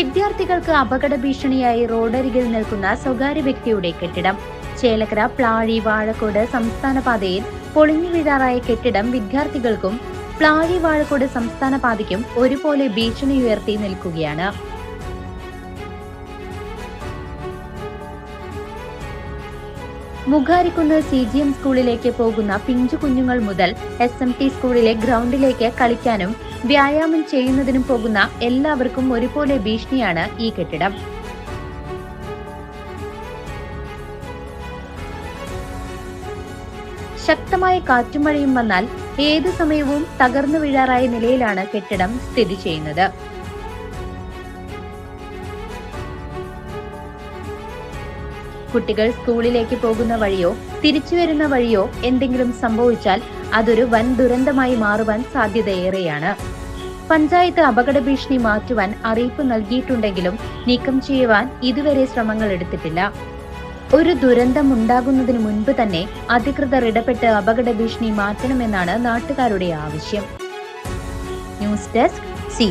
വിദ്യാർത്ഥികൾക്ക് അപകട ഭീഷണിയായി റോഡരികിൽ നിൽക്കുന്ന സ്വകാര്യ വ്യക്തിയുടെ കെട്ടിടം. ചേലക്കര പ്ലാഴി വാഴക്കോട് സംസ്ഥാന പാതയിൽ പൊളിഞ്ഞു വീഴാറായ കെട്ടിടം വിദ്യാർത്ഥികൾക്കും പ്ലാഴി വാഴക്കോട് സംസ്ഥാന പാതയ്ക്കും ഒരുപോലെ ഭീഷണി ഉയർത്തി നിൽക്കുകയാണ്. മുഖാരിക്കുന്ന് സി ജി എം സ്കൂളിലേക്ക് പോകുന്ന പിഞ്ചു കുഞ്ഞുങ്ങൾ മുതൽ എസ് എം ടി സ്കൂളിലെ ഗ്രൗണ്ടിലേക്ക് കളിക്കാനും വ്യായാമം ചെയ്യുന്നതിനും പോകുന്ന എല്ലാവർക്കും ഒരുപോലെ ഭീഷണിയാണ് ഈ കെട്ടിടം. ശക്തമായ കാറ്റും മഴയും വന്നാൽ ഏതു സമയവും തകർന്നു വീഴാറായ നിലയിലാണ് കെട്ടിടം സ്ഥിതി ചെയ്യുന്നത്. കുട്ടികൾ സ്കൂളിലേക്ക് പോകുന്ന വഴിയോ തിരിച്ചു വരുന്ന വഴിയോ എന്തെങ്കിലും സംഭവിച്ചാൽ അതൊരു വൻ ദുരന്തമായി മാറുവാൻ സാധ്യതയേറെയാണ്. പഞ്ചായത്ത് അപകട ഭീഷണി മാറ്റുവാൻ അറിയിപ്പ് നൽകിയിട്ടുണ്ടെങ്കിലും നീക്കം ചെയ്യുവാൻ ഇതുവരെ ശ്രമങ്ങൾ എടുത്തിട്ടില്ല. ഒരു ദുരന്തം ഉണ്ടാകുന്നതിന് മുൻപ് തന്നെ അധികൃതർ ഇടപെട്ട് അപകട ഭീഷണി മാറ്റണമെന്നാണ് നാട്ടുകാരുടെ ആവശ്യം. News desk C